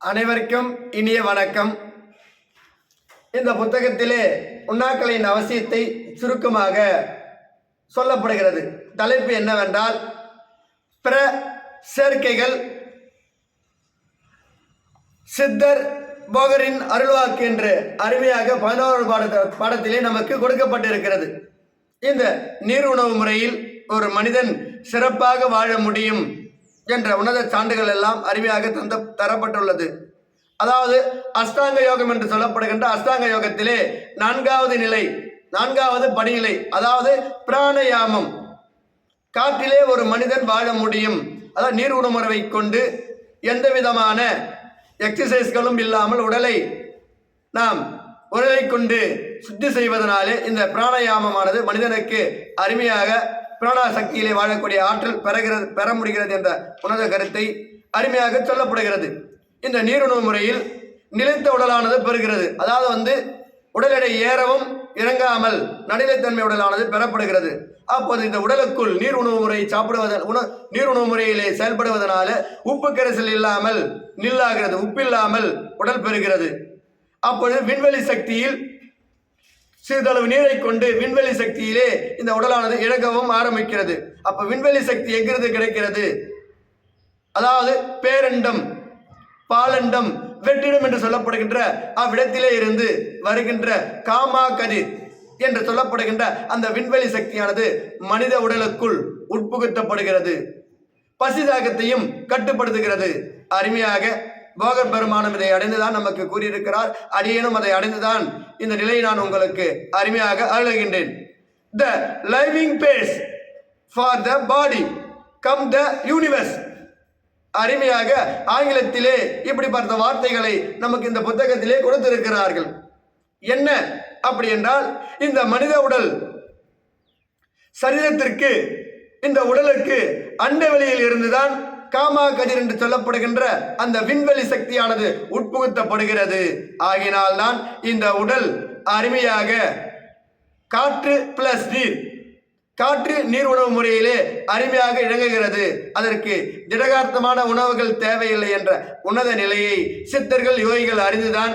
அனைவருக்கும் இனிய வணக்கம். இந்த புத்தகத்திலே உண்ணாக்களின் அவசியத்தை சுருக்கமாக சொல்லப்படுகிறது. தலைப்பு என்னவென்றால் பிற சேர்க்கைகள் சித்தர் போகரின் அருள்வாக்கு என்று அருமையாக பதினோரு பாட பாடத்திலே நமக்கு கொடுக்கப்பட்டிருக்கிறது. இந்த நீர் உணவு முறையில் ஒரு மனிதன் சிறப்பாக வாழ முடியும் என்ற உன்னத சான்றுகள் எல்லாம் அருமையாக தந்த தரப்பட்டுள்ளது. அதாவது அஷ்டாங்க யோகம் என்று சொல்லப்படுகின்ற அஷ்டாங்க யோகத்திலே நான்காவது நிலை நான்காவது படிநிலை அதாவது பிராணயாமம். காற்றிலே ஒரு மனிதன் வாழ முடியும். அதாவது நீர் உணவுமுறைவை கொண்டு எந்த விதமான எக்ஸசைஸ்களும் இல்லாமல் உடலை நாம் உடலை கொண்டு சுத்தி செய்வதனாலே இந்த பிராணாயாமமானது மனிதனுக்கு அருமையாக பிராணா சக்தியிலே வாழக்கூடிய ஆற்றல் பெறுகிறது பெற முடிகிறது என்ற உணர்ந்த கருத்தை அருமையாக சொல்லப்படுகிறது. இந்த நீருணவு முறையில் நிலைத்த உடலானது பெறுகிறது. அதாவது வந்து உடல் எடை ஏறவும் இறங்காமல் நடுநிலைத்தன்மை உடலானது பெறப்படுகிறது. அப்போது இந்த உடலுக்குள் நீர் உணவு முறை சாப்பிடுவதன் உண நீர் உணவு முறையிலே செயல்படுவதனால உப்பு கரைசல் இல்லாமல் நில்லாகிறது உப்பில்லாமல் உடல் பெறுகிறது. அப்பொழுது விண்வெளி சக்தியில் சிறிதளவு நீரை கொண்டு விண்வெளி சக்தியிலே இந்த உடலானது இழக்கவும் ஆரம்பிக்கிறது. அப்ப விண்வெளி சக்தி எங்கிருந்து கிடைக்கிறது? அதாவது பேரண்டம் பாலண்டம் வெற்றிடம் என்று சொல்லப்படுகின்ற அவ்விடத்திலே இருந்து வருகின்ற காமா கதிர் என்று சொல்லப்படுகின்ற அந்த விண்வெளி சக்தியானது மனித உடலுக்குள் உட்புகுத்தப்படுகிறது. பசிதாகத்தையும் கட்டுப்படுத்துகிறது. அருமையாக போகர் பெருமானம் இதை அடைந்துதான் நமக்கு கூறியிருக்கிறார். அடியேனும் அதை அடைந்துதான். இந்த நிலையை நான் உங்களுக்கு அருமையாக அருளுகின்றேன். The living base for the body come the universe அருமையாக ஆங்கிலத்திலே இப்படிப்பட்ட வார்த்தைகளை நமக்கு இந்த புத்தகத்திலே கொடுத்திருக்கிறார்கள். என்ன? அப்படி என்றால் இந்த மனித உடல் சரீரத்திற்கு இந்த உடலுக்கு அண்ட வெளியில் இருந்துதான் காமா கதிர் என்று சொல்லப்படுகின்ற அந்த விண்வெளி சக்தியானது உட்புகுத்தப்படுகிறது. ஆகினால்தான் இந்த உடல் அருமையாக காற்று பிளஸ் நீர் காற்று நீர் உணவு முறையிலே அருமையாக இழங்குகிறது அதற்கு திடகார்த்தமான உணவுகள் தேவையில்லை என்ற உன்னத நிலையை சித்தர்கள் யோகிகள் அறிந்துதான்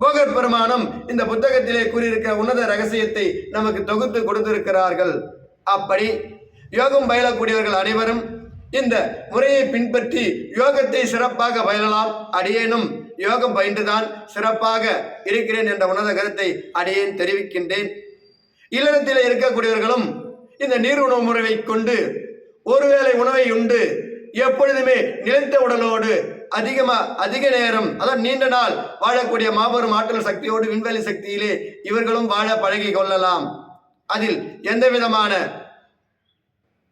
போகர் பெருமானம் இந்த புத்தகத்திலே கூறியிருக்கிற உன்னத ரகசியத்தை நமக்கு தொகுத்து கொடுத்திருக்கிறார்கள். அப்படி யோகம் பயிலக்கூடியவர்கள் அனைவரும் இந்த முறையை பின்பற்றி யோகத்தை சிறப்பாக பயிலலாம் அடியேனும் யோகம் பயின்றுதான் சிறப்பாக இருக்கிறேன் என்ற உணர்ந்த கருத்தை அடியேன் தெரிவிக்கின்றேன். இல்லறத்தில் இருக்கக்கூடியவர்களும் இந்த நீர் உணவு முறையை கொண்டு ஒருவேளை உணவை உண்டு எப்பொழுதுமே நிலைத்த உடலோடு அதிகமா அதிக நேரம் அதாவது நீண்ட நாள் வாழக்கூடிய மாபெரும் ஆற்றல் சக்தியோடு விண்வெளி சக்தியிலே இவர்களும் வாழ பழகி கொள்ளலாம். அதில் எந்த விதமான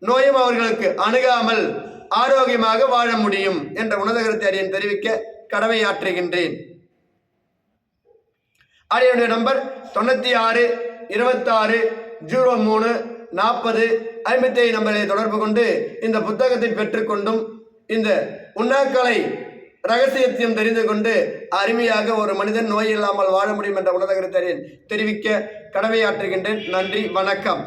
நோயும் அவர்களுக்கு அணுகாமல் ஆரோக்கியமாக வாழ முடியும் என்ற உணதகரத்தை அடியன் தெரிவிக்க கடமையாற்றுகின்றேன். அடியனுடைய நம்பர் தொண்ணூற்றி ஆறு இருபத்தாறு ஜீரோ மூணு நாற்பது ஐம்பத்தி நம்பரை தொடர்பு கொண்டு இந்த புத்தகத்தை பெற்றுக்கொண்டும் இந்த உண்ணாக்களை ரகசியத்தையும் தெரிந்து கொண்டு அருமையாக ஒரு மனிதன் நோய் இல்லாமல் வாழ முடியும் என்ற உணர்ந்த தெரிவிக்க கடமையாற்றுகின்றேன். நன்றி வணக்கம்.